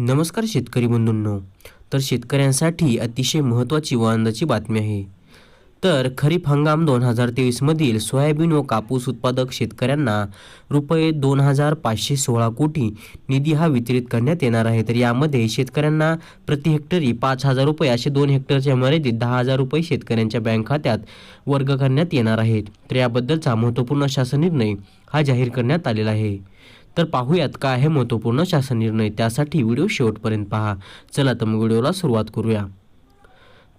नमस्कार शेतकरी बंधूंनो. तर शेतकऱ्यांसाठी अतिशय महत्त्वाची व आनंदाची बातमी आहे. तर खरीप हंगाम दोन हजार तेवीसमधील सोयाबीन व कापूस उत्पादक शेतकऱ्यांना रुपये दोन हजार पाचशे सोळा कोटी निधी हा वितरित करण्यात येणार आहे. तर यामध्ये शेतकऱ्यांना प्रति हेक्टरी पाच हजार रुपये असे दोन हेक्टरच्या मर्यादित दहा हजार रुपये शेतकऱ्यांच्या बँक खात्यात वर्ग करण्यात येणार आहेत. तर याबद्दलचा महत्त्वपूर्ण शासन निर्णय हा जाहीर करण्यात आलेला आहे. तर पाहूयात काय आहे महत्त्वपूर्ण शासन निर्णय. त्यासाठी व्हिडिओ शेवटपर्यंत पहा. चला तर मग व्हिडिओला सुरुवात करूया.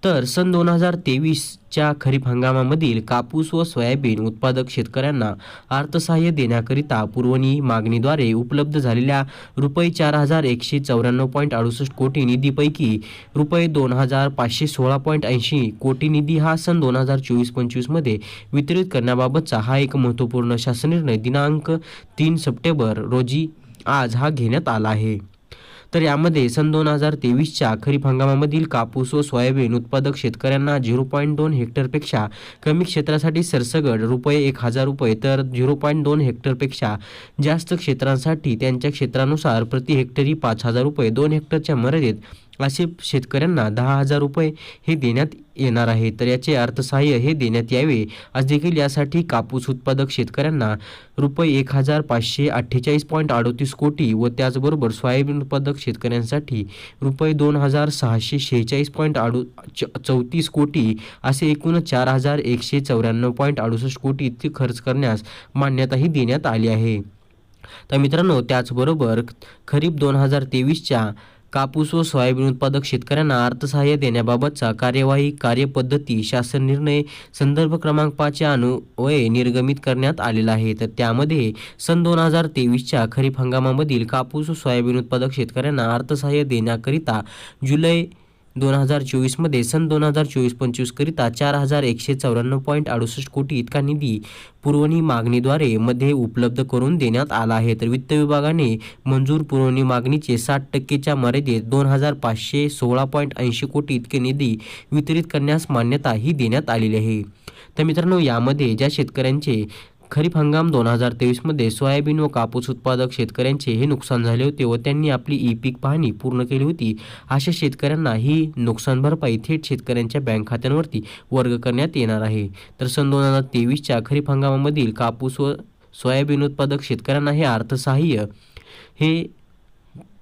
तर सन दोन हजार तेवीसच्या खरीप हंगामामधील कापूस व सोयाबीन उत्पादक शेतकऱ्यांना अर्थसहाय्य देण्याकरिता पुरवणी मागणीद्वारे उपलब्ध झालेल्या रुपये चार हजार एकशे चौऱ्याण्णव पॉईंट अडुसष्ट कोटी निधीपैकी रुपये दोन हजार पाचशे सोळा पॉईंट ऐंशी कोटी निधी हा सन दोन हजार चोवीस पंचवीसमध्ये वितरित करण्याबाबतचा हा एक महत्त्वपूर्ण शासन निर्णय दिनांक तीन सप्टेंबर रोजी आज हा घेण्यात आला आहे. तर यामध्ये सन दोन हजार तेवीसच्या खरीप हंगामामधील कापूस व सोयाबीन उत्पादक शेतकऱ्यांना झिरो पॉईंट दोन हेक्टरपेक्षा कमी क्षेत्रासाठी सरसगट रुपये एक हजार रुपये तर झिरो पॉईंट दोन हेक्टरपेक्षा जास्त क्षेत्रांसाठी त्यांच्या क्षेत्रानुसार प्रति हेक्टरी पाच हजार रुपये दोन हेक्टरच्या मर्यादेत असे शेतकऱ्यांना दहा हजार रुपये हे देण्यात येणार आहे. तर याचे अर्थसहाय्य हे देण्यात यावे. आज देखील यासाठी कापूस उत्पादक शेतकऱ्यांना रुपये एक हजार पाचशे अठ्ठेचाळीस पॉईंट अडोतीस कोटी व त्याचबरोबर सोयाबीन उत्पादक शेतकऱ्यांसाठी रुपये दोन हजार सहाशे शेहेचाळीस पॉईंट अडू च चौतीस कोटी असे एकूण चार हजार एकशे चौऱ्याण्णव पॉईंट अडुसष्ट कोटी इतके खर्च करण्यास मान्यताही देण्यात आली आहे. तर मित्रांनो त्याचबरोबर खरीप दोन हजार तेवीसच्या कापूस व सोयाबीन उत्पादक शेतकऱ्यांना अर्थसहाय्य देण्याबाबतचा कार्यवाही कार्यपद्धती शासन निर्णय संदर्भ क्रमांक पाचच्या अन्वये निर्गमित करण्यात आलेला आहे. तर त्यामध्ये सन दोन हजार तेवीसच्या खरीप हंगामामधील कापूस व सोयाबीन उत्पादक शेतकऱ्यांना अर्थसहाय्य देण्याकरिता जुलै दोन हजार चोवीसमध्ये सन दोन हजार चोवीस पंचवीसकरिता चार हजार एकशे चौऱ्याण्णव पॉईंट अडुसष्ट कोटी इतका निधी पुरवणी मागणीद्वारे मध्ये उपलब्ध करून देण्यात आला आहे. तर वित्त विभागाने मंजूर पुरवणी मागणीचे साठ टक्केच्या मर्यादेत दोन हजार पाचशे सोळा पॉईंट ऐंशी कोटी इतके निधी वितरित करण्यास मान्यता ही देण्यात आलेली आहे. तर मित्रांनो यामध्ये ज्या शेतकऱ्यांचे खरीप हंगाम दोन हजार तेवीसमध्ये सोयाबीन व कापूस उत्पादक शेतकऱ्यांचे हे नुकसान झाले होते व त्यांनी आपली ई पीक पाहणी पूर्ण केली होती. अशा शेतकऱ्यांना ही नुकसान भरपाई थेट शेतकऱ्यांच्या बँक खात्यांवरती वर्ग करण्यात येणार आहे. तर सन दोन हजार तेवीसच्या खरीप हंगामामधील कापूस व सोयाबीन उत्पादक शेतकऱ्यांना हे अर्थसहाय्य हे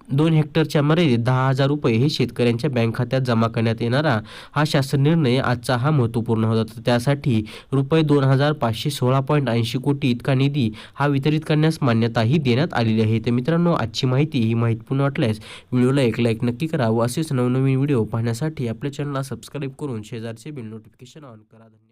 दोन हेक्टरच्या मर्यादेत दहा हजार रुपये हे शेतकऱ्यांच्या बँक खात्यात जमा करण्यात येणारा हा शासन निर्णय आजचा हा महत्त्वपूर्ण होता. त्यासाठी रुपये दोन हजार पाचशे सोळा पॉईंट ऐंशी कोटी इतका निधी हा वितरित करण्यास मान्यताही देण्यात आलेली आहे. तर मित्रांनो आजची माहिती ही माहितीपूर्ण वाटल्यास व्हिडिओला एक लाईक नक्की करा व असेच नवनवीन व्हिडिओ पाहण्यासाठी आपल्या चॅनलला सबस्क्राईब करून शेजारचे बिल नोटिफिकेशन ऑन करा. धन्यवाद.